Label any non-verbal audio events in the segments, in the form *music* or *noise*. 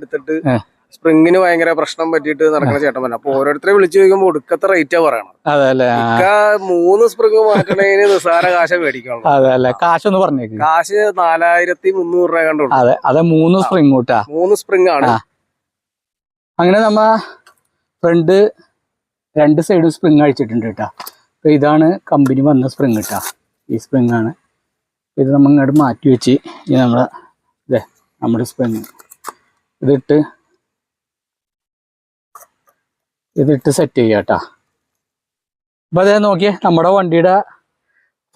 എടുത്തിട്ട്. സ്പ്രിങ്ങിന് ഭയങ്കര പ്രശ്നം പറ്റിയിട്ട് നടക്കുന്ന ചേട്ടൻ അപ്പൊ ഓരോരുത്തരെ വിളിച്ചു ചോദിക്കുമ്പോ ഒടുക്കത്തെ റേറ്റാ പറയണം മൂന്ന് സ്പ്രിങ് മാറ്റണേന് നിസ്സാര കാശ മേടിക്കണം അതെ പറഞ്ഞേക്ക്. കാശ് നാലായിരത്തി മുന്നൂറ് രൂപ കണ്ടു അതെ അതെ മൂന്ന് സ്പ്രിങ് കൂട്ടാ. മൂന്ന് സ്പ്രിങ് ആണ്. അങ്ങനെ നമ്മ ഫ്രണ്ട് രണ്ട് സൈഡും സ്പ്രിങ് അഴിച്ചിട്ടുണ്ട് കേട്ടാ. അപ്പൊ ഇതാണ് കമ്പനി വന്ന സ്പ്രിങ് കേട്ടാ. ഈ സ്പ്രിങ് ആണ്. ഇത് നമ്മൾ ഇങ്ങോട്ട് മാറ്റി വെച്ച് ഇത് നമ്മളെ ഇതേ നമ്മുടെ സ്പ്രിങ് ഇതിട്ട് ഇതിട്ട് സെറ്റ് ചെയ്യാം കേട്ടാ അപ്പൊ അതേ നോക്കിയേ നമ്മുടെ വണ്ടിയുടെ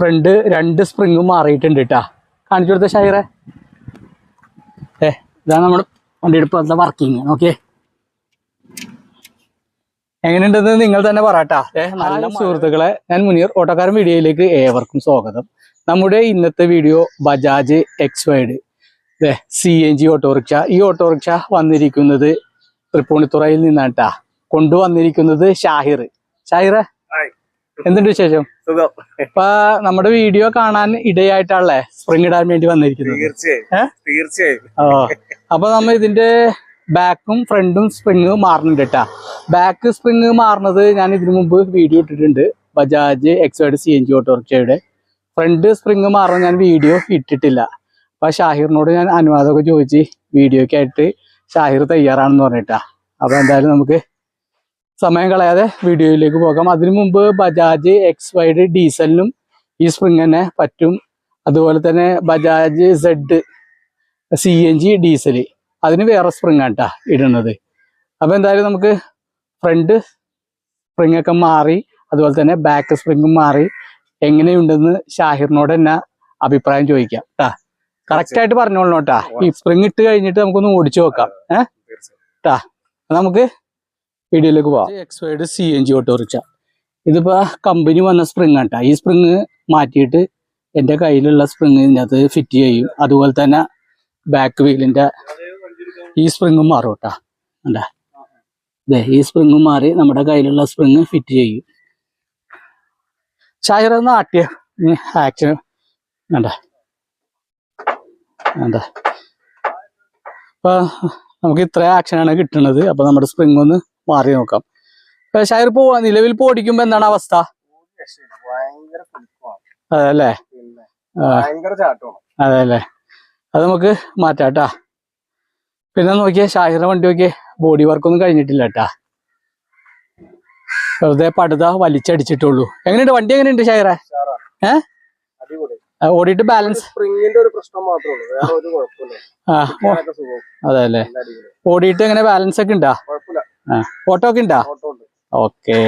ഫ്രണ്ട് രണ്ട് സ്പ്രിങ്ങും മാറിയിട്ടുണ്ട് കേട്ടാ കാണിച്ചു കൊടുത്ത ഷൈറെ ഏ ഇതാണ് നമ്മുടെ വണ്ടിയുടെ ഇപ്പോഴത്തെ വർക്കിങ് നോക്കിയേ. എങ്ങനെയുണ്ടെന്ന് നിങ്ങൾ തന്നെ പറയട്ടാ നല്ല സുഹൃത്തുക്കളെ ഞാൻ മുനീർ ഓട്ടോക്കാരൻ വീഡിയോയിലേക്ക് ഏവർക്കും സ്വാഗതം. നമ്മുടെ ഇന്നത്തെ video Bajaj X wide C N G autorickshaw. ഈ ഓട്ടോറിക്ഷ വന്നിരിക്കുന്നത് തൃപ്പൂണിത്തുറയിൽ നിന്നാണ് കേട്ടാ കൊണ്ടുവന്നിരിക്കുന്നത് ഷാഹിർ. ഷാഹിറ. എന്തുണ്ട് വിശേഷം? ഇപ്പൊ നമ്മുടെ വീഡിയോ കാണാൻ ഇടയായിട്ടാണല്ലേ സ്പ്രിങ് ഇടാൻ വേണ്ടി വന്നിരിക്കുന്നത്? തീർച്ചയായും. ഓ അപ്പൊ നമ്മ ഇതിന്റെ ബാക്കും ഫ്രണ്ടും സ്പ്രിങ് മാറുന്നുണ്ട് കേട്ടാ ബാക്ക് സ്പ്രിങ് മാറുന്നത് ഞാൻ ഇതിനു മുമ്പ് വീഡിയോ ഇട്ടിട്ടുണ്ട്. Bajaj Exide C N G ഓട്ടോറിക്ഷയുടെ. Front spring മാറുന്ന ഞാൻ വീഡിയോ ഇട്ടിട്ടില്ല. അപ്പൊ ഷാഹിറിനോട് ഞാൻ അനുവാദമൊക്കെ ചോദിച്ച് വീഡിയോയ്ക്ക് ആയിട്ട് ഷാഹിർ തയ്യാറാണെന്ന് പറഞ്ഞിട്ടാ. അപ്പൊ എന്തായാലും നമുക്ക് സമയം കളയാതെ വീഡിയോയിലേക്ക് പോകാം. അതിനു മുമ്പ് ബജാജ് എക്സ് വൈഡ് ഡീസലിനും ഈ സ്പ്രിങ് തന്നെ പറ്റും. അതുപോലെ തന്നെ Bajaj zed C N G diesel അതിന് വേറെ സ്പ്രിങ് ആട്ടാ ഇടുന്നത്. അപ്പൊ എന്തായാലും നമുക്ക് ഫ്രണ്ട് സ്പ്രിങ് ഒക്കെ മാറി അതുപോലെ തന്നെ ബാക്ക് സ്പ്രിങ്ങും മാറി. എങ്ങനെയുണ്ടെന്ന് ഷാഹിറിനോട് തന്നെ അഭിപ്രായം ചോദിക്കാം കേട്ടാ കറക്റ്റ് ആയിട്ട് പറഞ്ഞോളൂ കേട്ടാ ഈ സ്പ്രിങ് ഇട്ട് കഴിഞ്ഞിട്ട് നമുക്കൊന്ന് ഓടിച്ചു നോക്കാം. ഏഹ് തീർച്ചയായും നമുക്ക് വീഡിയോയിലേക്ക് പോവാം. X wide C N G autorickshaw ഇതിപ്പോ കമ്പനി വന്ന സ്പ്രിങ് ആട്ടാ ഈ സ്പ്രിങ് മാറ്റിയിട്ട് എന്റെ കയ്യിലുള്ള സ്പ്രിങ് ഇതിനകത്ത് ഫിറ്റ് ചെയ്യും. അതുപോലെ തന്നെ ബാക്ക് വീലിന്റെ ഈ സ്പ്രിങ്ങും മാറും കേട്ടാ അല്ലേ അതെ ഈ സ്പ്രിങ്ങും മാറി നമ്മുടെ കയ്യിലുള്ള സ്പ്രിങ് ഫിറ്റ് ചെയ്യും. ഷാഹിറ നാട്ടിയ ആക്ഷൻ വേണ്ട വേണ്ട അപ്പൊ നമുക്ക് ഇത്ര ആക്ഷനാണ് കിട്ടുന്നത് അപ്പോൾ നമ്മുടെ സ്പ്രിങ് ഒന്ന് മാറി നോക്കാം. ഇപ്പൊ പോവാ. നിലവിൽ പോടിക്കുമ്പോൾ എന്താണ് അവസ്ഥ? അതെ. അതല്ലേ? അതെല്ലേ? അത് നമുക്ക് മാറ്റാട്ടാ പിന്നെ നോക്കിയേ ഷാഹിറിന്റെ വണ്ടി നോക്കിയേ. ബോഡി വർക്കൊന്നും കഴിഞ്ഞിട്ടില്ല കേട്ടാ വെറുതെ പടുത വലിച്ചടിച്ചിട്ടുള്ളൂ. എങ്ങനെയുണ്ട്? വണ്ടി എങ്ങനെയുണ്ട് ഷാഹിറെ? ഉഷാറാണ്. ഓടിയിട്ട് ബാലൻസ് സ്പ്രിങ്ങിന്റെ ഒരു പ്രശ്നം മാത്രമേ ഇരിക്കാനൊക്കെ അതെല്ലേ ഓടിയിട്ട് എങ്ങനെ ബാലൻസ് ഒക്കെ ഉണ്ടാ ഓട്ടോ ഒക്കെ ഉണ്ട്. Okay.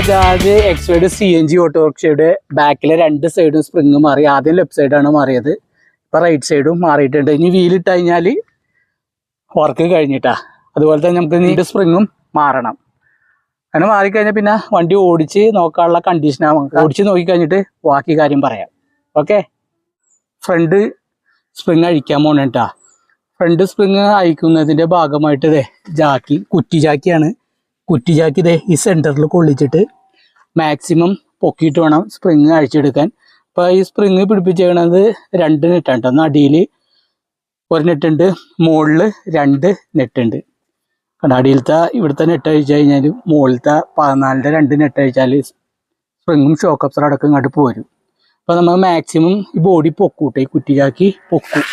Bajaj X wide C N G ഓട്ടോറിക്ഷയുടെ ബാക്കിലെ രണ്ട് സൈഡും സ്പ്രിങ് മാറി. ആദ്യം ലെഫ്റ്റ് സൈഡാണ് മാറിയത്. ഇപ്പം റൈറ്റ് സൈഡും മാറിയിട്ടുണ്ട്. ഇനി വീലിട്ട് കഴിഞ്ഞാൽ വർക്ക് കഴിഞ്ഞിട്ടാ. അതുപോലെ തന്നെ നമുക്ക് നീണ്ട് സ്പ്രിങ്ങും മാറണം. അങ്ങനെ മാറിക്കഴിഞ്ഞാൽ പിന്നെ വണ്ടി ഓടിച്ച് നോക്കാനുള്ള കണ്ടീഷനാണ് ഓടിച്ച് നോക്കിക്കഴിഞ്ഞിട്ട് ബാക്കി കാര്യം പറയാം. ഓക്കെ ഫ്രണ്ട് സ്പ്രിങ് അഴിക്കാൻ പോണേട്ടാ. ഫ്രണ്ട് സ്പ്രിങ് അഴിക്കുന്നതിന്റെ ഭാഗമായിട്ട് ഇതേ ജാക്കി കുറ്റി ജാക്കിയാണ് കുറ്റി ജാക്കി ഇതേ ഈ സെന്ററിൽ കൊള്ളിച്ചിട്ട് മാക്സിമം പൊക്കിയിട്ട് വേണം സ്പ്രിങ് അഴിച്ചെടുക്കാൻ. അപ്പോൾ ഈ സ്പ്രിങ് പിടിപ്പിച്ചേക്കണത് രണ്ട് നെറ്റാണ് ഒന്ന് അടിയിൽ ഒരു നെട്ടുണ്ട് മുകളിൽ രണ്ട് നെട്ടുണ്ട്. കാരണം അടിയിലത്തെ ഇവിടുത്തെ നെറ്റ് അഴിച്ചു കഴിഞ്ഞാൽ മുകളിലത്തെ പതിനാലിന്റെ രണ്ട് നെറ്റ് അഴിച്ചാൽ സ്പ്രിങ്ങും ഷോക്കപ്സറും അടക്കം ഇങ്ങോട്ട് പോരും. അപ്പോൾ നമ്മൾ മാക്സിമം ഈ ബോഡി പൊക്കൂട്ടെ ഈ കുറ്റിയാക്കി പൊക്കും.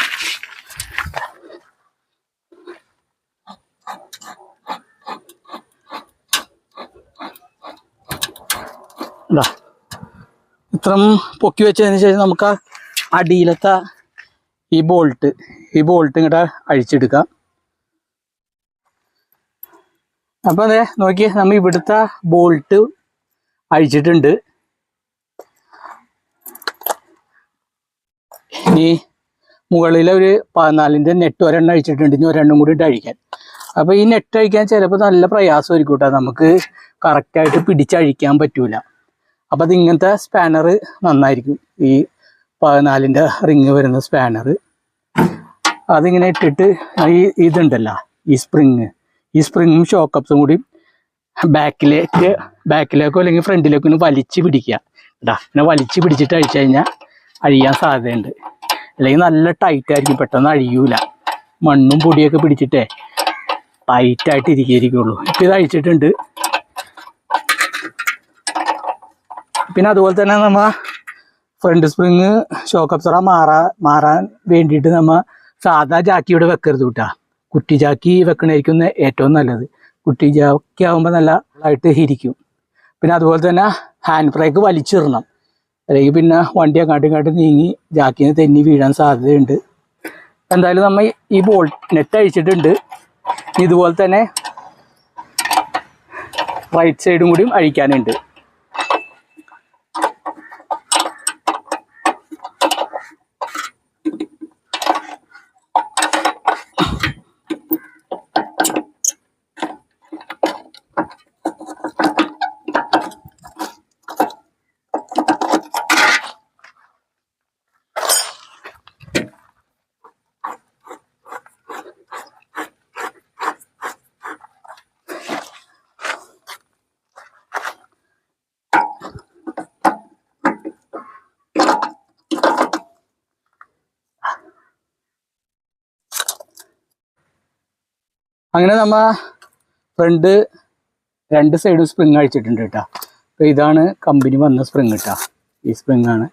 ഇതാ ഇത്രം പൊക്കി വെച്ചതിന് ശേഷം നമുക്ക് അടിയിലത്തെ ഈ ബോൾട്ട് ഈ ബോൾട്ട് ഇങ്ങോട്ട് അഴിച്ചെടുക്കാം. അപ്പൊ അതെ നോക്കി നമ്മ ഇവിടുത്തെ ബോൾട്ട് അഴിച്ചിട്ടുണ്ട്. ഇനി മുകളിലെ ഒരു പതിനാലിന്റെ നെറ്റ് ഒരെണ്ണം അഴിച്ചിട്ടുണ്ട്. ഇനി ഒരെണ്ണം കൂടി ഇട്ട് അഴിക്കാൻ. അപ്പൊ ഈ നെറ്റ് അഴിക്കാൻ ചിലപ്പോൾ നല്ല പ്രയാസമായിരിക്കും കേട്ടോ. നമുക്ക് കറക്റ്റായിട്ട് പിടിച്ചഴിക്കാൻ പറ്റൂല. അപ്പൊ അത് ഇങ്ങനത്തെ സ്പാനർ നന്നായിരിക്കും. ഈ പതിനാലിന്റെ റിങ് വരുന്ന സ്പാനർ അതിങ്ങനെ ഇട്ടിട്ട് ഈ ഇതുണ്ടല്ലോ ഈ സ്പ്രിങ് ഈ സ്പ്രിങ്ങും ഷോക്കപ്സും കൂടി ബാക്കിലേക്ക് ബാക്കിലേക്കോ അല്ലെങ്കിൽ ഫ്രണ്ടിലേക്കോ ഒന്ന് വലിച്ച് പിടിക്കുക. ഇതാ പിന്നെ വലിച്ച് പിടിച്ചിട്ട് അഴിച്ചു കഴിഞ്ഞാൽ അഴിയാൻ സാധ്യതയുണ്ട്. അല്ലെങ്കിൽ നല്ല ടൈറ്റ് ആയിരിക്കും പെട്ടെന്ന് അഴിയൂല. മണ്ണും പൊടിയൊക്കെ പിടിച്ചിട്ടേ ടൈറ്റായിട്ട് ഇരിക്കുകയായിരിക്കുള്ളൂ. ഇപ്പം ഇത് അഴിച്ചിട്ടുണ്ട്. പിന്നെ അതുപോലെ തന്നെ നമ്മ ഫ്രണ്ട് സ്പ്രിങ് ഷോക്ക് അബ്സറ മാറാ മാറാൻ വേണ്ടിയിട്ട് നമ്മ സാധാ ജാക്കി ഇവിടെ വെക്കരുത് കൂട്ടാ കുട്ടി ജാക്കി വെക്കണായിരിക്കും ഏറ്റവും നല്ലത്. കുട്ടി ജാക്കി ആകുമ്പോൾ നല്ല ആയിട്ട് ഇരിക്കും. പിന്നെ അതുപോലെ തന്നെ ഹാൻഡ് ബ്രേക്ക് വലിച്ചിടണം. അല്ലെങ്കിൽ പിന്നെ വണ്ടി അങ്ങാട്ടും ഇങ്ങോട്ടും നീങ്ങി ജാക്കിന് തെന്നി വീഴാൻ സാധ്യതയുണ്ട്. എന്തായാലും നമ്മൾ ഈ ബോൾ നെറ്റ് അഴിച്ചിട്ടുണ്ട്. ഇതുപോലെ തന്നെ റൈറ്റ് സൈഡും കൂടിയും അഴിക്കാനുണ്ട്. അങ്ങനെ നമ്മ ഫ്രണ്ട് രണ്ട് സൈഡും സ്പ്രിങ് അഴിച്ചിട്ടുണ്ട് കേട്ടോ അപ്പൊ ഇതാണ് കമ്പനി വന്ന സ്പ്രിങ് കേട്ടോ ഈ സ്പ്രിങ് ആണ്.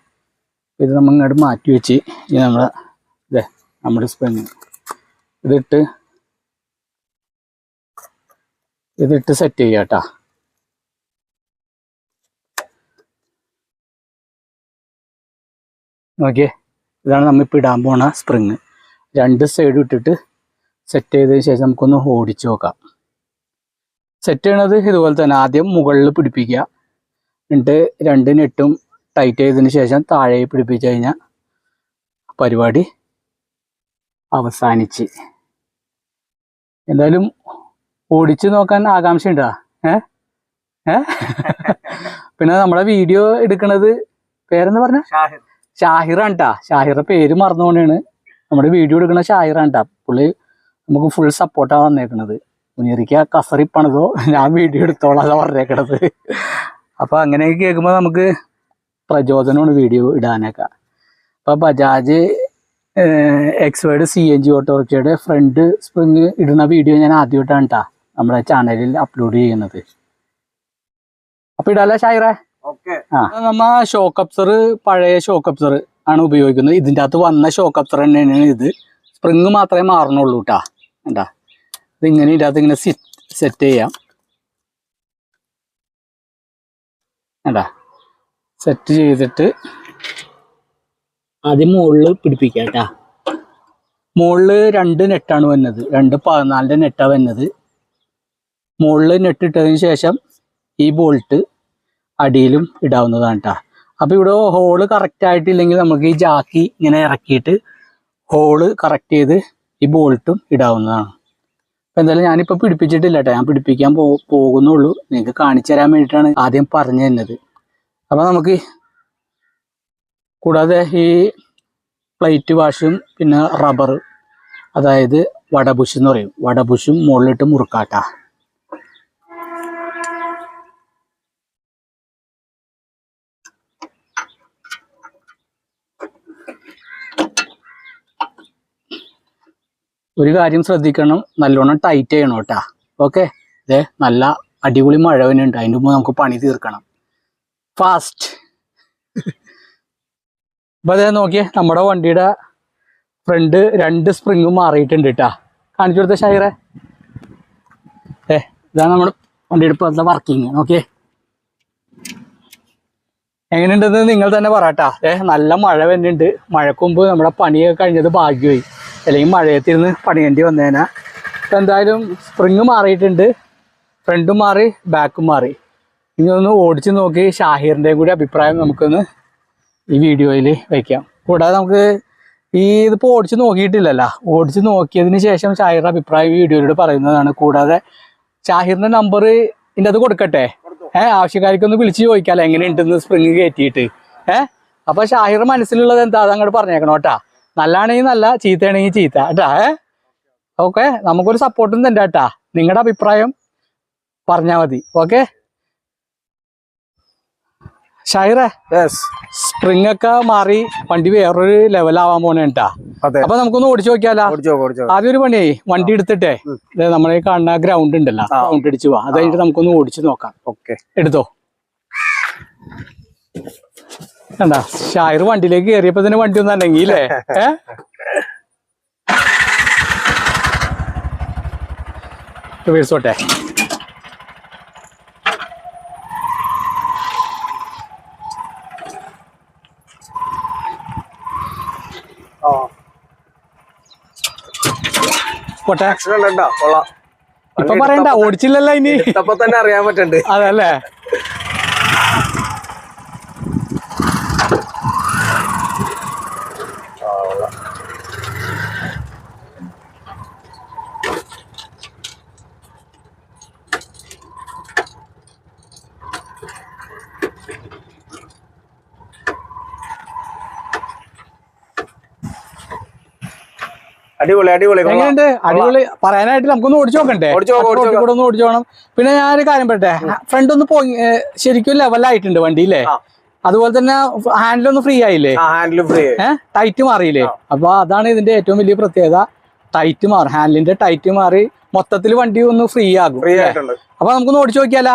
ഇത് നമ്മൾ ഇങ്ങോട്ട് മാറ്റി വെച്ച് ഈ നമ്മളെ ഇതേ നമ്മുടെ സ്പ്രിങ് ഇതിട്ട് ഇതിട്ട് സെറ്റ് ചെയ്യാം കേട്ടോ നോക്കിയേ. ഇതാണ് നമ്മൾ ഇപ്പം ഇടാൻ പോണ സ്പ്രിങ് രണ്ട് സൈഡും ഇട്ടിട്ട് സെറ്റ് ചെയ്തതിന് ശേഷം നമുക്കൊന്ന് ഓടിച്ചു നോക്കാം. സെറ്റ് ചെയ്യണത് ഇതുപോലെ തന്നെ ആദ്യം മുകളിൽ പിടിപ്പിക്കുക. എന്നിട്ട് രണ്ട് നെട്ടും ടൈറ്റ് ചെയ്തതിന് ശേഷം താഴെ പിടിപ്പിച്ചു കഴിഞ്ഞാൽ പരിപാടി അവസാനിച്ച്. എന്തായാലും ഓടിച്ചു നോക്കാൻ ആകാംക്ഷ ഉണ്ടാ ഏ? ഏ? *laughs* പിന്നെ നമ്മളെ വീഡിയോ എടുക്കണത് പേരെന്ന് പറഞ്ഞ? ഷാഹിറാണ് ട്ടാ. ഷാഹിറ പേര് മറന്നുകൊണ്ടാണ് നമ്മുടെ വീഡിയോ എടുക്കുന്ന ഷാഹിറാണ് ട്ടാ. പുള്ളി നമുക്ക് ഫുൾ സപ്പോർട്ടാണ് വന്നേക്കണത്. മുനിയറിക്ക് കസറി പണിതോ ഞാൻ വീഡിയോ എടുത്തോളാം പറഞ്ഞേക്കണത്. അപ്പോൾ അങ്ങനെയൊക്കെ കേൾക്കുമ്പോൾ നമുക്ക് പ്രചോദനമാണ് വീഡിയോ ഇടാനൊക്കെ. അപ്പോൾ Bajaj X wide C N G ഓട്ടോറിക്ഷയുടെ front spring ഇടുന്ന വീഡിയോ ഞാൻ ആദ്യമായിട്ടാണ് കേട്ടോ നമ്മുടെ ചാനലിൽ അപ്ലോഡ് ചെയ്യുന്നത്. അപ്പം ഇടാല്ലേ ഷായിറ ഓക്കെ. ആ. നമ്മ ഷോക്ക് അപ്സർ പഴയ ഷോക്ക് അപ്സർ ആണ് ഉപയോഗിക്കുന്നത്. ഇതിന്റെ അകത്ത് വന്ന അപ്സർ തന്നെയാണ് ഇത്. സ്പ്രിങ് മാത്രമേ മാറണുള്ളൂ കേട്ടാ എന്താ ഇതിങ്ങനെ ഇതിനകത്ത് ഇങ്ങനെ സെറ്റ് ചെയ്യാം. എന്താ സെറ്റ് ചെയ്തിട്ട് ആദ്യം മുകളിൽ പിടിപ്പിക്കാം കേട്ടാ. മുകളിൽ രണ്ട് നെറ്റാണ് വന്നത്. രണ്ട് പതിനാലിന്റെ നെറ്റാണ് വന്നത്. മുകളിൽ നെറ്റ് ഇട്ടതിന് ശേഷം ഈ ബോൾട്ട് അടിയിലും ഇടാവുന്നതാണ് കേട്ടോ. അപ്പോൾ ഇവിടെ ഹോൾ കറക്റ്റ് ആയിട്ടില്ലെങ്കിൽ നമുക്ക് ഈ ജാക്കി ഇങ്ങനെ ഇറക്കിയിട്ട് ഹോൾ കറക്റ്റ് ചെയ്ത് ഈ ബോൾട്ടും ഇടാവുന്നതാണ്. അപ്പം എന്തായാലും ഞാനിപ്പോൾ പിടിപ്പിച്ചിട്ടില്ല കേട്ടോ. ഞാൻ പിടിപ്പിക്കാൻ പോ പോകുന്നുള്ളൂ. നിങ്ങൾക്ക് കാണിച്ചു തരാൻ വേണ്ടിയിട്ടാണ് ആദ്യം പറഞ്ഞു തന്നത്. അപ്പോൾ നമുക്ക് കൂടാതെ ഈ പ്ലേറ്റ് വാഷും പിന്നെ റബ്ബർ അതായത് വടബുഷ് എന്ന് പറയും. വടബുഷും മുകളിലിട്ട് മുറുക്കാട്ട. ഒരു കാര്യം ശ്രദ്ധിക്കണം നല്ലോണം ടൈറ്റ് ചെയ്യണം കേട്ടാ ഓക്കെ ഇതേ നല്ല അടിപൊളി മഴ തന്നെ ഉണ്ട് അതിന്റെ മുമ്പ് നമുക്ക് പണി തീർക്കണം. ഫാസ്റ്റ് അപ്പൊ അതേ നോക്കിയേ നമ്മുടെ വണ്ടിയുടെ ഫ്രണ്ട് രണ്ട് സ്പ്രിങ്ങും മാറിയിട്ടുണ്ട് കേട്ടാ കാണിച്ചു കൊടുത്ത ഷൈറെ. ഏ ഇതാണ് നമ്മുടെ വണ്ടിയുടെ ഇപ്പോഴത്തെ വർക്കിങ് നോക്കിയേ എങ്ങനെയുണ്ടെന്ന് നിങ്ങൾ തന്നെ പറയട്ടാ ഏ നല്ല മഴ വരുന്നുണ്ട് മഴക്ക് മുമ്പ് നമ്മുടെ പണിയൊക്കെ കഴിഞ്ഞത് ഭാഗ്യമായി. അല്ലെങ്കിൽ മഴയത്തിരുന്ന് പണിയേണ്ടി വന്നേന. ഇപ്പം എന്തായാലും സ്പ്രിങ് മാറിയിട്ടുണ്ട്. ഫ്രണ്ടും മാറി ബാക്കും മാറി. ഇനി ഒന്ന് ഓടിച്ച് നോക്കി ഷാഹിറിന്റെയും കൂടി അഭിപ്രായം നമുക്കൊന്ന് ഈ വീഡിയോയിൽ വയ്ക്കാം കൂടാതെ നമുക്ക് ഈ ഇതിപ്പോൾ ഓടിച്ച് നോക്കിയിട്ടില്ലല്ലോ. ഓടിച്ച് നോക്കിയതിന് ശേഷം ഷാഹിറിന്റെ അഭിപ്രായം വീഡിയോയിലൂടെ പറയുന്നതാണ്. കൂടാതെ ഷാഹിറിന്റെ നമ്പർ ഇതിന്റെ അത് കൊടുക്കട്ടെ. ഏഹ് ആവശ്യക്കാർക്കൊന്ന് വിളിച്ച് ചോദിക്കാമല്ലോ എങ്ങനെയുണ്ടെന്ന് സ്പ്രിങ് കയറ്റിയിട്ട്. ഏഹ് അപ്പോൾ ഷാഹിർ മനസ്സിലുള്ളത് എന്താ? അതങ്ങോട്ട് പറഞ്ഞേക്കണം കേട്ടാ. നല്ലതാണെങ്കിൽ നല്ല ചീത്തയാണെങ്കിൽ ചീത്ത. കേട്ടാ ഓക്കെ നമുക്കൊരു സപ്പോർട്ടും തന്നെ കേട്ടാ. നിങ്ങളുടെ അഭിപ്രായം പറഞ്ഞാൽ മതി. ഓക്കെ? ഷൈറേ സ്പ്രിംഗ് ഒക്കെ മാറി വണ്ടി വേറൊരു ലെവലാവാൻ പോണേ കേട്ടാ. അതെ. അപ്പൊ നമുക്കൊന്ന് ഓടിച്ചു നോക്കിയാലോ? ആദ്യം ഒരു പണിയേ വണ്ടി എടുത്തിട്ടേ. നമ്മളെ കാണുന്ന ഗ്രൗണ്ട് ഉണ്ടല്ലോ ഗ്രൗണ്ട് അടിച്ചു പോവാ അത് കഴിഞ്ഞിട്ട് നമുക്കൊന്ന് ഓടിച്ചു നോക്കാം. ഓക്കെ. എടുത്തോ? കണ്ടാ ഷായർ വണ്ടിയിലേക്ക് കയറിയപ്പോ തന്നെ വണ്ടി ഒന്നും അനങ്ങിയില്ലേ? *laughs* ഏ? വീഴ്സോട്ടെ ഇപ്പൊ പറയണ്ട ഓടിച്ചില്ലല്ലോ ഇനി. അപ്പൊ തന്നെ അറിയാൻ പറ്റണ്ട്. അതല്ലേ? അടിപൊളി അടിപൊളി. എങ്ങനെയുണ്ട്? അടിപൊളി. പറയാനായിട്ട് നമുക്കൊന്ന് ഓടിച്ചു നോക്കണ്ടേ ഓടിച്ചോട്ടൊന്ന് കൂടെ ഒന്ന് ഓടിച്ചു പോകണം പിന്നെ ഞാനൊരു കാര്യം പറട്ടെ ഫ്രണ്ട് ഒന്ന് പോയി ശരിക്കും ലെവലായിട്ടുണ്ട് വണ്ടിയില്ലേ? ആ. അതുപോലെ തന്നെ ഹാൻഡിലൊന്ന് ഫ്രീ ആയില്ലേ? ഹാൻഡിൽ ഫ്രീ ഏഹ് ടൈറ്റ് മാറിയില്ലേ. അപ്പൊ അതാണ് ഇതിന്റെ ഏറ്റവും വലിയ പ്രത്യേകത. ടൈറ്റ് മാറും. ഹാൻഡിലിന്റെ ടൈറ്റ് മാറി മൊത്തത്തിൽ വണ്ടി ഒന്ന് ഫ്രീ ആകും. അപ്പൊ നമുക്കൊന്ന് ഓടിച്ചു നോക്കിയാലോ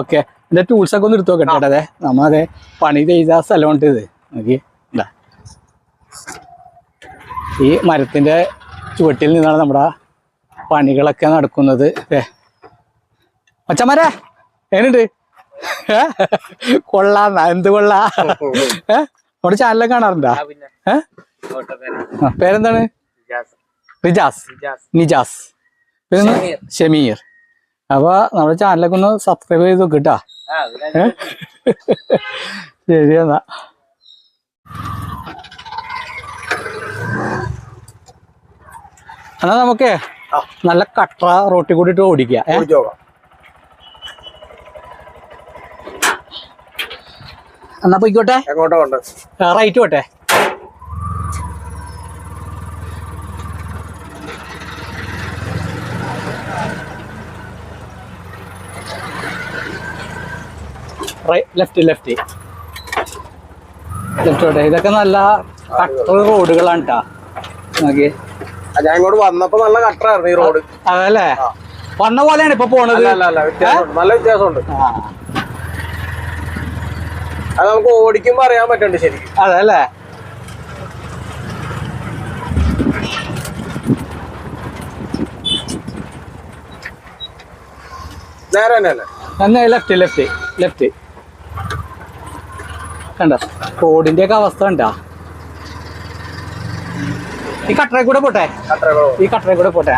ഓക്കെ. എന്റെ ടൂൾസ് ഒക്കെ ഒന്ന് എടുത്തു നോക്കട്ടെ അതെ നമ്മ അതെ. പണി ചെയ്ത സ്ഥലമുണ്ട് ഇത്. നോക്കി. ഈ മരത്തിന്റെ ചുവട്ടിൽ നിന്നാണ് നമ്മുടെ പണികളൊക്കെ നടക്കുന്നത്. ഏ മച്ചമാരെ എങ്ങനെയുണ്ട്? കൊള്ളാം എന്ത് കൊള്ളാ? ഏ? നമ്മുടെ ചാനലൊക്കെ കാണാറുണ്ടോ? ഏ? പേരെന്താണ്? റിജാസ് നിജാസ്. പിന്നെ ഷമീർ. അപ്പൊ നമ്മുടെ ചാനലൊക്കെ ഒന്ന് സബ്സ്ക്രൈബ് ചെയ്ത് നോക്ക് കേട്ടാ ഏ? ശരി എന്നാ. എന്നാ നമുക്കേ. നല്ല കട്ട റോട്ടിൽ കൂടിയിട്ട് ഓടിക്കുക എന്നാ പോയിക്കോട്ടെ? റൈറ്റ് പോട്ടെ. ലെഫ്റ്റ് ലെഫ്റ്റ് ലെഫ്റ്റ് പോട്ടെ. ഇതൊക്കെ നല്ല കട്ടർ റോഡുകളാണ് കേട്ടാ നോക്കി ഞാൻ ഇങ്ങോട്ട് വന്നപ്പോ നല്ല കട്ടറായിരുന്നു ഈ റോഡ് അതല്ലേ? വന്ന പോലെയാണ് ഇപ്പൊ പോണത്. നല്ല വ്യത്യാസമുണ്ട്. അത് നമുക്ക് ഓടിക്കുമ്പോ അറിയാൻ പറ്റുന്നുണ്ട് ശരിക്കും. അതല്ലേ? നേരെ തന്നെ എന്നാ ലെഫ്റ്റ് ലെഫ്റ്റ് ലെഫ്റ്റ് കണ്ട? റോഡിന്റെ ഒക്കെ അവസ്ഥ കണ്ടാ? ഈ കട്ടറയിൽ കൂടെ പോട്ടെ? ഈ കട്ടറയിൽ കൂടെ പോട്ടെ.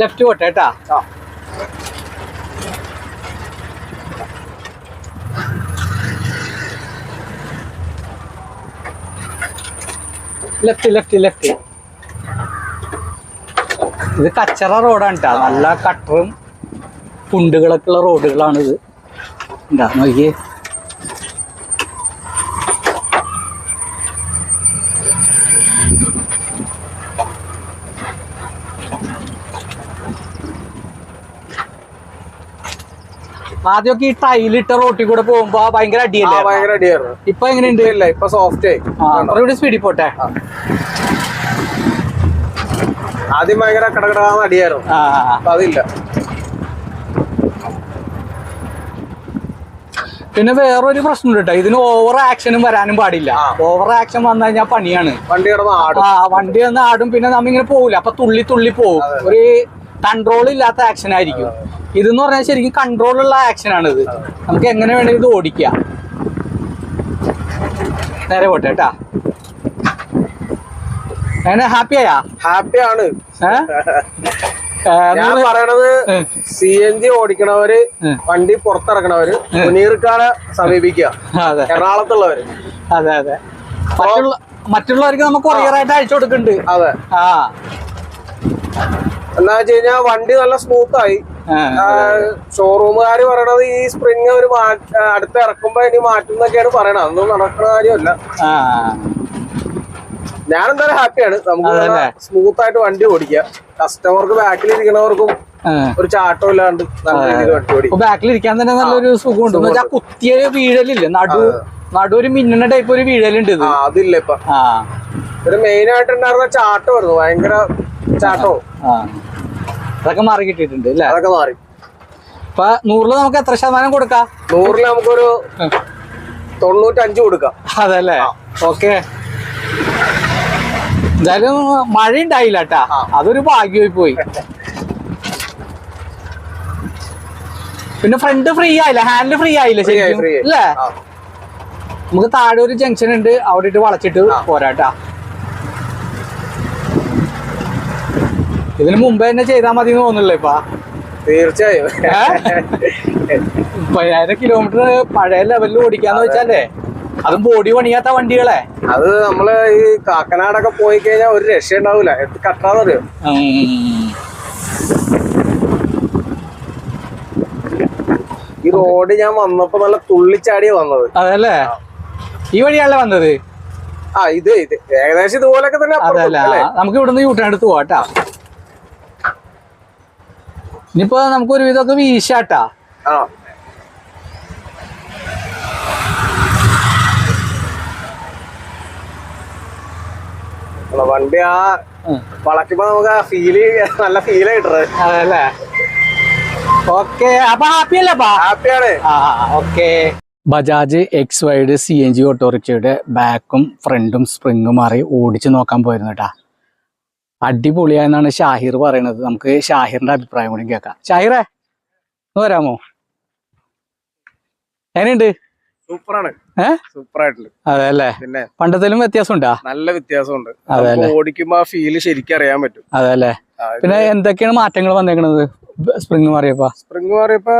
ലെഫ്റ്റ് പോട്ടെ കേട്ടാ. ലെഫ്റ്റ് ലെഫ്റ്റ് ലെഫ്റ്റ് ഇത് കച്ചറ റോഡാണ് കേട്ടോ നല്ല കട്ടറും കുണ്ടുകളൊക്കെ ഉള്ള റോഡുകളാണ് ഇത് എന്താ നോക്കിയേ. ആദ്യമൊക്കെ ഈ ടൈലിട്ട റോട്ടിൽ കൂടെ പോകുമ്പോ ഭയങ്കര അടിയല്ലേ? ഭയങ്കര അടിയായിരുന്നു. ഇപ്പൊ എങ്ങനെയുണ്ട്? ഇപ്പൊ സോഫ്റ്റ് ആയി. സ്പീഡിൽ പോട്ടെ? ആദ്യം ഭയങ്കര കടകടാന്ന് അടിയായിരുന്നു. അപ്പൊ അതില്ല. പിന്നെ വേറൊരു പ്രശ്നം കേട്ടോ. ഇതിന് ഓവർ ആക്ഷനും വരാനും പാടില്ല. ഓവർ ആക്ഷൻ വന്നു കഴിഞ്ഞാൽ പണിയാണ്. വണ്ടി ആ വണ്ടി ഒന്ന് ആടും. പിന്നെ നമ്മ ഇങ്ങനെ പോകില്ല അപ്പൊ തുള്ളി തുള്ളി പോകും ഒരു കൺട്രോൾ ഇല്ലാത്ത ആക്ഷൻ ആയിരിക്കും. ഇതെന്ന് പറഞ്ഞാൽ ശരിക്കും കൺട്രോൾ ഉള്ള ആക്ഷൻ ആണ് ഇത്. നമുക്ക് എങ്ങനെ വേണമെങ്കിൽ ഇത് ഓടിക്കാം. നേരെ പോട്ടെ കേട്ടാ. അങ്ങനെ ഹാപ്പിയായാ ഹാപ്പിയാണ് ഞാൻ പറയണത്. സി എൻ ജി ഓടിക്കണവര് വണ്ടി പുറത്തിറക്കണവര് മുനീർക്കാരെ സമീപിക്കുക. എറണാകുളത്തുള്ളവര്. അതെ അതെ. മറ്റുള്ള മറ്റുള്ളവർക്ക് നമുക്ക് കൊറിയറായിട്ട് അയച്ചു കൊടുക്കുന്നുണ്ട് അതെ. ആ. എന്താ വെച്ച് കഴിഞ്ഞാൽ വണ്ടി നല്ല സ്മൂത്തായി ആ, ഷോറൂമുകാർ പറയണത് ഈ സ്പ്രിങ് ഒരു അടുത്ത് ഇറക്കുമ്പോ ഇനി മാറ്റുന്നൊക്കെയാണ് പറയണത്. അതൊന്നും നടക്കുന്ന കാര്യമല്ല. ഞാൻ എന്തായാലും ഹാപ്പിയാണ് നമുക്ക് സ്മൂത്ത് ആയിട്ട് വണ്ടി ഓടിക്കാം. കസ്റ്റമർക്ക് ബാക്കിൽ ഇരിക്കണവർക്കും ഒരു ചാട്ടം ഇല്ലാണ്ട് നല്ല രീതിയിൽ വണ്ടി ഓടിക്കും. ബാക്കിൽ ഇരിക്കാൻ തന്നെ നല്ലൊരു സുഖമുണ്ട്. കുത്തിയ വീഴലില്ലേ? നടു നടു ഒരു മിന്നുന്ന ടൈപ്പ് ഒരു വീഴലുണ്ട് ഇത്. അതില്ല ഇപ്പൊ. ഒരു മെയിൻ ആയിട്ട് ഉണ്ടായിരുന്ന ചാട്ടമായിരുന്നു ഭയങ്കര ചാട്ടവും. ആ. അതൊക്കെ മാറി കിട്ടിയിട്ടുണ്ട് അല്ലേ? അതൊക്കെ മാറി. അപ്പൊ നൂറിൽ നമുക്ക് എത്ര ശതമാനം കൊടുക്കാം? നൂറിൽ നമുക്കൊരു തൊണ്ണൂറ്റഞ്ച് കൊടുക്കാം. അതല്ലേ ഓക്കെ. എന്തായാലും മഴ ഉണ്ടായില്ല കേട്ടാ അതൊരു ഭാഗ്യമായി പോയി. പിന്നെ ഫ്രണ്ട് ഫ്രീ ആയില്ല? ഹാൻഡിൽ ഫ്രീ ആയില്ല ശരിക്കും? അല്ലേ? നമുക്ക് താഴെ ഒരു ജംഗ്ഷൻ ഉണ്ട്. അവിടെ ഇട്ട് വളച്ചിട്ട് പോരാട്ടാ. ഇതിന് മുമ്പ് തന്നെ ചെയ്താൽ മതി എന്ന് തോന്നുന്നില്ല ഇപ്പൊ? തീർച്ചയായും. പതിനായിരം കിലോമീറ്റർ പഴയ ലെവലിൽ ഓടിക്കാന്ന് വെച്ചാലേ. അതും ബോഡി പണിയാത്ത വണ്ടികളെ. അത് നമ്മൾ ഈ കാക്കനാടൊക്കെ പോയി കഴിഞ്ഞാൽ ഒരു രക്ഷ ഉണ്ടാവൂല. കട്ടാന്നറിയോ ഈ റോഡ് ഞാൻ വന്നപ്പോ നല്ല തുള്ളിച്ചാടിയ വന്നത്. അതല്ലേ? ഈ വഴിയാണല്ലേ വന്നത്? ആ ഇത് ഇത്. ഏകദേശം ഇതുപോലൊക്കെ തന്നെ അതല്ല? നമുക്ക് ഇവിടുന്ന് യൂട്ടേൺ എടുത്ത് പോവാട്ടാ. ഇനിയിപ്പോ നമുക്ക് ഒരു വിധമൊക്കെ വീശാട്ടാ. ആ. വണ്ടി ആ വളക്കുമ്പോ നമുക്ക് ആ ഫീൽ നല്ല ഫീൽ ആയിട്ടത് അതല്ലേ? ഓക്കെ. അപ്പൊ ഹാപ്പി അല്ലേപ്പാ ഹാപ്പിയാണ് ആ okay. Bajaj X wide C N G ഓട്ടോറിക്ഷയുടെ ബാക്കും ഫ്രണ്ടും സ്പ്രിങ്ങും മാറി ഓടിച്ചു നോക്കാൻ പോയിരുന്നു കേട്ടാ അടിപൊളിയായെന്നാണ് ഷാഹിർ പറയുന്നത് നമുക്ക് ഷാഹിറിന്റെ അഭിപ്രായം കൂടി കേൾക്കാം. ഷാഹിറേ ഒന്ന് വരാമോ? എങ്ങനെയുണ്ട്? സൂപ്പറാണ്. സൂപ്പറായിട്ടുണ്ട്. അതെ അല്ലേ പിന്നെ പണ്ടത്തിലും വ്യത്യാസമുണ്ടാ? നല്ല വ്യത്യാസമുണ്ട്. അതെ ഓടിക്കുമ്പോ ആ ഫീൽ ശരിക്കും അറിയാൻ പറ്റും. അതെ അല്ലേ പിന്നെ എന്തൊക്കെയാണ് മാറ്റങ്ങൾ വന്നേക്കണത്? സ്പ്രിങ് മാറിയപ്പോ? സ്പ്രിങ് മാറിയപ്പോ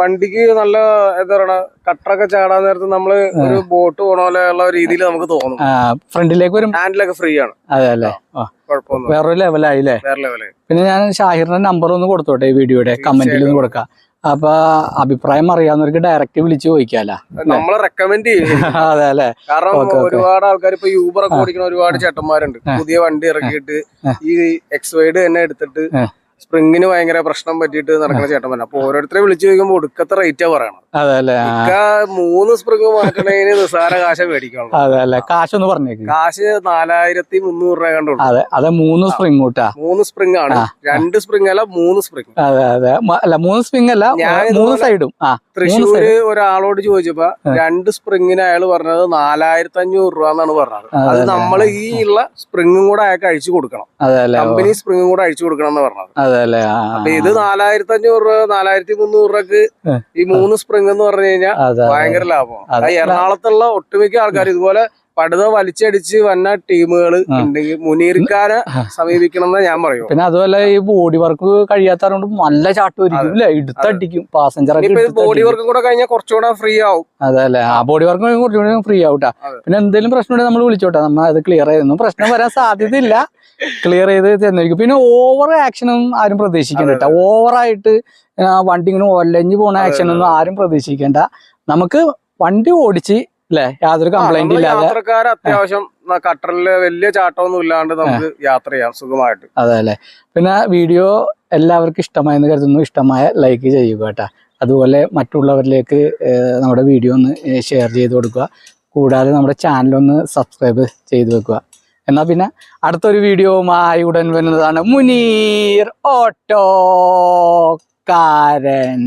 വണ്ടിക്ക് നല്ല എന്താ പറയണ കട്ടറൊക്കെ ചാടാൻ നേരത്ത് നമ്മൾ ഒരു ബോട്ട് പോണ പോലെയുള്ള രീതിയിൽ നമുക്ക് തോന്നും. ഫ്രണ്ടിലേക്ക് വരും? ഹാൻഡിലൊക്കെ ഫ്രീ ആണ്. അതെ അല്ലേ വേറൊരു ലെവലായില്ലേ വേറെ ലെവൽ പിന്നെ ഞാൻ ഷാഹിറിന്റെ നമ്പർ ഒന്ന് കൊടുത്തോട്ടെ ഈ വീഡിയോയുടെ കമന്റിൽ ഒന്ന് കൊടുക്കാം. അപ്പൊ അഭിപ്രായം അറിയാവുന്നവർക്ക് ഡയറക്റ്റ് വിളിച്ച് ചോദിക്കാല. നമ്മളെ റെക്കമെൻഡ് ചെയ്യും. *laughs* അതെ അല്ലെ? കാരണം. ഒരുപാട് ആൾക്കാർ ഇപ്പൊ യൂബർ ഒക്കെ ഓടിക്കുന്ന ഒരുപാട് ചേട്ടന്മാരുണ്ട്. പുതിയ വണ്ടി ഇറക്കിയിട്ട് ഈ എക്സ് വൈഡ് തന്നെ എടുത്തിട്ട്. സ്പ്രിങ്ങിന് ഭയങ്കര പ്രശ്നം പറ്റിയിട്ട് നടക്കുന്ന ചേട്ടന്മാർ അപ്പൊ ഓരോരുത്തരെ വിളിച്ചു ചോദിക്കുമ്പോൾ ഒടുക്കത്തെ റേറ്റാ പറയണം മൂന്ന് സ്പ്രിങ് മാറ്റണേന് നിസ്സാര കാശ മേടിക്കണം അതെ കാശൊന്ന് പറഞ്ഞേക്ക്. കാശ് നാലായിരത്തി മുന്നൂറ് രൂപ കണ്ടുള്ളൂ അതെ അതെ മൂന്ന് സ്പ്രിങ് കൂട്ടാ. മൂന്ന് സ്പ്രിങ് ആണ്. രണ്ട് സ്പ്രിങ് അല്ല മൂന്ന് സ്പ്രിങ് അതെ അതെ. അല്ല മൂന്ന് സ്പ്രിങ് അല്ല മൂന്ന് സൈഡും തൃശ്ശൂര് ഒരാളോട് ചോദിച്ചപ്പോ രണ്ട് സ്പ്രിങ്ങിന് അയാൾ പറഞ്ഞത് നാലായിരത്തി അഞ്ഞൂറ് രൂപ എന്നാണ് പറഞ്ഞത്. അത് നമ്മൾ ഈ ഉള്ള സ്പ്രിങ്ങും കൂടെ അയാൾക്ക് അഴിച്ചു കൊടുക്കണം. കമ്പനി സ്പ്രിങ്ങും കൂടെ അഴിച്ചു കൊടുക്കണം എന്ന് പറഞ്ഞത്. അപ്പൊ ഇത് നാലായിരത്തി അഞ്ഞൂറ് രൂപ നാലായിരത്തി മുന്നൂറ് രൂപക്ക് ഈ മൂന്ന് സ്പ്രിംഗ് എന്ന് പറഞ്ഞു കഴിഞ്ഞാൽ ഭയങ്കര ലാഭമാണ്. എറണാകുളത്തുള്ള ഒട്ടുമിക്ക ആൾക്കാർ ഇതുപോലെ പടുത വലിച്ചടിച്ച് വന്ന ടീമുകൾ ഉണ്ടെങ്കിൽ മുനീർക്കാരെ സമീപിക്കണം എന്ന് ഞാൻ പറയും പിന്നെ അതുപോലെ ഈ ബോഡി വർക്ക് കഴിയാത്തതുകൊണ്ട് നല്ല ചാട്ട് അല്ലെ എടുത്തടിക്കും പാസഞ്ചർ ബോഡി. വർക്കും കൂടെ കഴിഞ്ഞാൽ കുറച്ചുകൂടെ ഫ്രീ ആവും. അതെ അല്ലേ? ആ ബോഡി വർക്ക് കുറച്ചുകൂടെ ഫ്രീ ആവട്ടാ പിന്നെ എന്തെങ്കിലും പ്രശ്നം ഉണ്ടെങ്കിൽ നമ്മൾ വിളിച്ചോട്ടെ. നമ്മൾ അത് ക്ലിയർ ചെയ്യുന്നു പ്രശ്നം വരാൻ സാധ്യതയില്ല. ക്ലിയർ ചെയ്ത് തന്നിരിക്കും. പിന്നെ ഓവർ ആക്ഷനും ആരും പ്രതീക്ഷിക്കണ്ട കേട്ടോ ഓവറായിട്ട് വണ്ടി ഇങ്ങനെ ഒലഞ്ഞു പോണ ആക്ഷൻ ഒന്നും ആരും പ്രതീക്ഷിക്കണ്ട. നമുക്ക് വണ്ടി ഓടിച്ച് അല്ലെ യാതൊരു കംപ്ലൈന്റ് ഇല്ലാതെ യാത്രക്കാർ അത്യാവശ്യം കട്ടറിൽ കട്ടറിൽ വലിയ ചാട്ടമൊന്നും ഇല്ലാണ്ട് നമുക്ക് യാത്ര ചെയ്യാം സുഖമായിട്ട്. അതെ അല്ലെ? പിന്നെ വീഡിയോ എല്ലാവർക്കും ഇഷ്ടമായെന്ന് കരുതുന്നു. ഇഷ്ടമായ ലൈക്ക് ചെയ്യുക കേട്ടോ. അതുപോലെ മറ്റുള്ളവരിലേക്ക് നമ്മുടെ വീഡിയോ ഒന്ന് ഷെയർ ചെയ്ത് കൊടുക്കുക. കൂടാതെ നമ്മുടെ ചാനലൊന്ന് സബ്സ്ക്രൈബ് ചെയ്ത് വെക്കുക. എന്നാൽ പിന്നെ അടുത്തൊരു വീഡിയോവുമായി ഉടൻ വരുന്നതാണ് മുനീർ ഓട്ടോ ഓട്ടോക്കാരൻ